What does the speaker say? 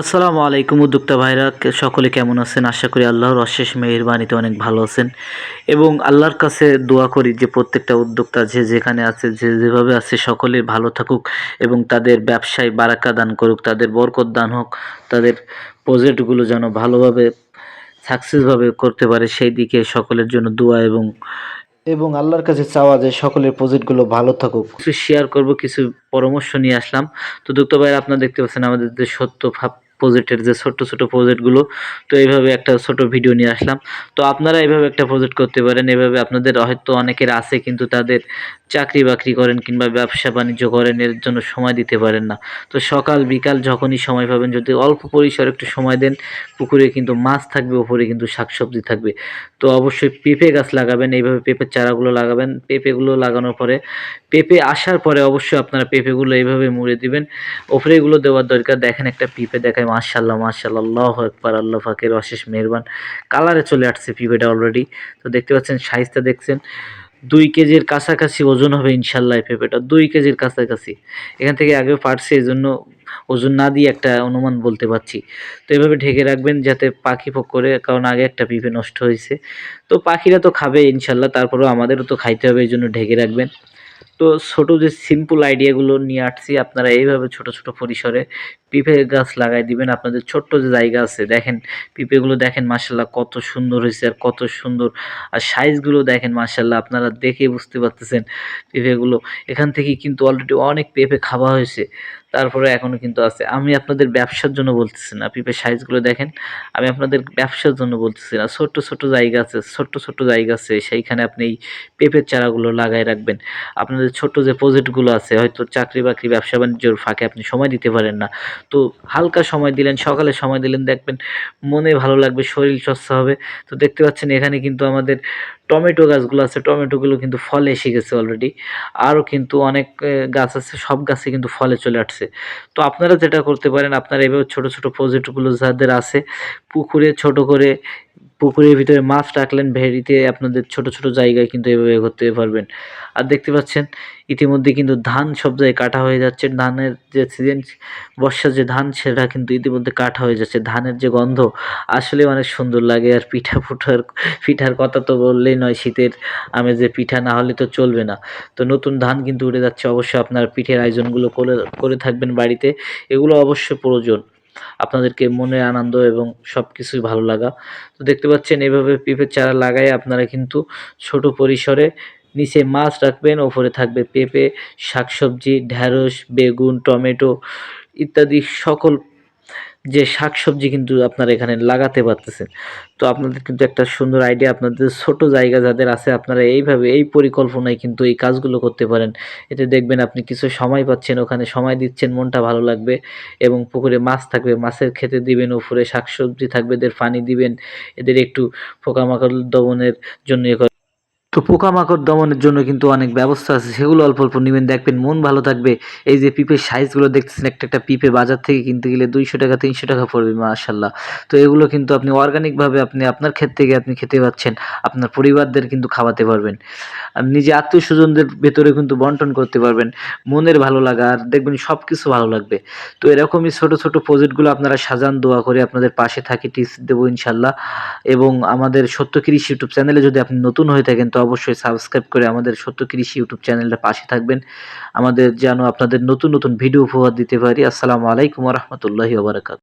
আসসালামু আলাইকুম উদ্যোক্তা ভাইরা সকলে কেমন আছেন? আশা করি আল্লাহর অশেষ মেহেরবানিতে অনেক ভালো আছেন। এবং আল্লাহর কাছে দোয়া করি যে প্রত্যেকটা উদ্যোক্তা যে যেখানে আছে যে যেভাবে আছে সকলে ভালো থাকুক এবং তাদের ব্যবসায় বারাকা দান করুক তাদের বরকত দান হোক তাদের প্রজেক্টগুলো যেন ভালোভাবে সাকসেসভাবে করতে পারে সেই দিকে সকলের জন্য দোয়া এবং এবং আল্লাহর কাছে চাওয়া যে সকলের প্রজেক্টগুলো ভালো থাকুক। কিছু শেয়ার করব কিছু পরামর্শ নিয়ে আসলাম। তো দুক্ত ভাই আপনারা দেখতে পাচ্ছেন আমাদের যে সত্য ভাব প্রজেক্টের যে ছোট্ট ছোট প্রজেক্টগুলো তো এইভাবে একটা ছোট ভিডিও নিয়ে আসলাম। তো আপনারা এইভাবে একটা প্রজেক্ট করতে পারেন। এভাবে আপনাদের হয়তো অনেকের আছে, কিন্তু তাদের চাকরি বাকরি করেন কিংবা ব্যবসা বাণিজ্য করেন, এর জন্য সময় দিতে পারেন না। তো সকাল, বিকাল যখনই সময় পাবেন, যদি অল্প পরিসরে একটু সময় দেন, পুকুরে কিন্তু মাছ থাকবে, ওপরে কিন্তু শাকসবজি থাকবে। তো অবশ্যই পেঁপে গাছ লাগাবেন, এইভাবে পেঁপের চারাগুলো লাগাবেন। পেঁপেগুলো লাগানোর পরে, পেঁপে আসার পরে অবশ্যই আপনারা পেঁপেগুলো এইভাবে মুড়ে দিবেন। ওপরে এগুলো দেওয়ার দরকার, দেখেন একটা পিঁপে দেখায় মার্শাল্লাহ মার্শাল্লাহ আল্লাহ একবার আল্লাহ ফাকের অশেষ মেহরবান। কালারে চলে আসছে পিঁপেটা অলরেডি তো দেখতে পাচ্ছেন, সাইজটা দেখছেন, দুই কেজির কাছাকাছি ওজন হবে ইনশাল্লাহ পেঁপেটা, দুই কেজির কাছাকাছি। এখান থেকে আগে পারছে এই জন্য ওজন না দিয়ে একটা অনুমান বলতে পারছি। তো এভাবে ঢেকে রাখবেন যাতে পাখি পোক করে কারণ আগে একটা পিঁপে নষ্ট হয়েছে। তো পাখিরা তো খাবে ইনশাল্লাহ তারপরেও আমাদেরও তো খাইতে হবে এই জন্য ঢেকে রাখবেন। তো ছোট যে সিম্পল আইডিয়াগুলো নিয়ে আসছি, আপনারা এইভাবে ছোট ছোট পরিসরে পিঁপে গাছ লাগাই দিবেন। আপনাদের ছোট্ট যে জায়গা আছে, দেখেন, পিঁপেগুলো দেখেন মার্শাল্লাহ কত সুন্দর হয়েছে আর কত সুন্দর। আর সাইজগুলো দেখেন মার্শাল্লাহ আপনারা দেখে বুঝতে পারতেছেন পিঁপেগুলো। এখান থেকে কিন্তু অলরেডি অনেক পেঁপে খাওয়া হয়েছে। তারপরে এখনও কিন্তু আছে। আমি আপনাদের ব্যবসার জন্য বলতেছি না। পিঁপের সাইজগুলো দেখেন। আমি আপনাদের ব্যবসার জন্য বলতেছি না। ছোট্ট ছোট্ট জায়গা আছে, ছোট্ট ছোট্ট জায়গা আছে। সেইখানে আপনি এই পেঁপের চারাগুলো লাগাই রাখবেন। আপনাদের ছোট্ট যে প্রজেক্টগুলো আছে, হয়তো চাকরি বাকরি, ব্যবসা বাণিজ্যর ফাঁকে আপনি সময় দিতে পারেন না। তো হালকা সময় দিলেন, সকালে সময় দিলেন, দেখবেন মনে ভালো লাগবে, শরীর চর্চা হবে। তো দেখতে পাচ্ছেন এখানে কিন্তু আমাদের টমেটো গাছগুলো আছে। টমেটোগুলো কিন্তু ফলে এসে গেছে অলরেডি আরও কিন্তু অনেক গাছ আছে। সব গাছে কিন্তু ফলে চলে আসছে। তো আপনারা যেটা করতে পারেন, আপনারা এভাবে ছোট ছোট প্রজেক্টগুলো যাদের আছে, পুকুরে ছোট করে পুকুরের ভিতরে মাছ রাখলেন, ভেড়িতে আপনাদের ছোট ছোট জায়গায় কিন্তু এভাবে করতে পারবেন। আর দেখতে পাচ্ছেন, ইতিমধ্যে কিন্তু ধান সব জায়গায় কাটা হয়ে যাচ্ছে। ধানের যে সিজন বর্ষার যে ধান, সেটা কিন্তু ইতিমধ্যে কাটা হয়ে যাচ্ছে। ধানের যে গন্ধ, আসলে অনেক সুন্দর লাগে। আর পিঠা ফুটার, পিঠার কথা তো বললেই নয়, শীতের আমেজে পিঠা না হলে তো চলবে না। তো নতুন ধান কিন্তু উঠে যাচ্ছে। অবশ্যই আপনার পিঠের আয়োজনগুলো করে করে থাকবেন বাড়িতে। এগুলো অবশ্যই প্রয়োজন। আপনাদেরকে মনে, আনন্দ এবং সব কিছুই ভালো লাগা। তো দেখতে পাচ্ছেন, এভাবে পেঁপের চারা লাগাই আপনারা কিন্তু ছোট পরিসরে নিচে মাছ রাখবেন, ওপরে থাকবে পেঁপে, শাকসবজি, ঢ্যাঁড়স, বেগুন, টমেটো ইত্যাদি সকল যে শাকসবজি কিন্তু আপনারা এখানে লাগাতে পারতেছেন। তো আপনাদের কিন্তু একটা সুন্দর আইডিয়া আপনাদের ছোট জায়গা যাদের আছে, আপনারা এইভাবে এই পরিকল্পনায় কিন্তু এই কাজগুলো করতে পারেন। এতে দেখবেন আপনি কিছু সময় পাচ্ছেন, ওখানে সময় দিচ্ছেন, মনটা ভালো লাগবে এবং পুকুরে মাছ থাকবে, মাছের খেতে দিবেন উপরে শাকসবজি থাকবে, এদের পানি দিবেন, এদের একটু পোকামাকড় দমনের জন্য তো পোকামাকড় দমনের জন্য কিন্তু অনেক ব্যবস্থা আছে, সেগুলো অল্প অল্প নেবেন। দেখবেন মন ভালো থাকবে। এই যে পিঁপের সাইজগুলো দেখতেছেন, একটা একটা পিঁপে বাজার থেকে কিনতে গেলে দুইশো টাকা, তিনশো টাকা পড়বে মাশাল্লাহ তো এগুলো কিন্তু আপনি অর্গানিকভাবে আপনি আপনার ক্ষেত থেকে আপনি খেতে পাচ্ছেন, আপনার পরিবারদের কিন্তু খাওয়াতে পারবেন। আর নিজে আত্মীয় স্বজনদের ভেতরে কিন্তু বন্টন করতে পারবেন। মনের ভালো লাগা, আর দেখবেন সব কিছু ভালো লাগবে। তো এরকমই ছোট ছোট প্রজেক্টগুলো আপনারা সাজান, দোয়া করে আপনাদের পাশে থাকি, টিপস দেবো ইনশাল্লাহ এবং আমাদের সত্য কৃষি ইউটিউব চ্যানেলে যদি আপনি নতুন হয়ে থাকেন, তো অবশ্যই সাবস্ক্রাইব করে আমাদের সত্য কৃষি ইউটিউব চ্যানেলটা পাশে থাকবেন। আমাদের যেন আপনাদের নতুন নতুন ভিডিও উপহার দিতে পারি। আসসালামু আলাইকুম রহমতুল্লাহি ওবরাকাত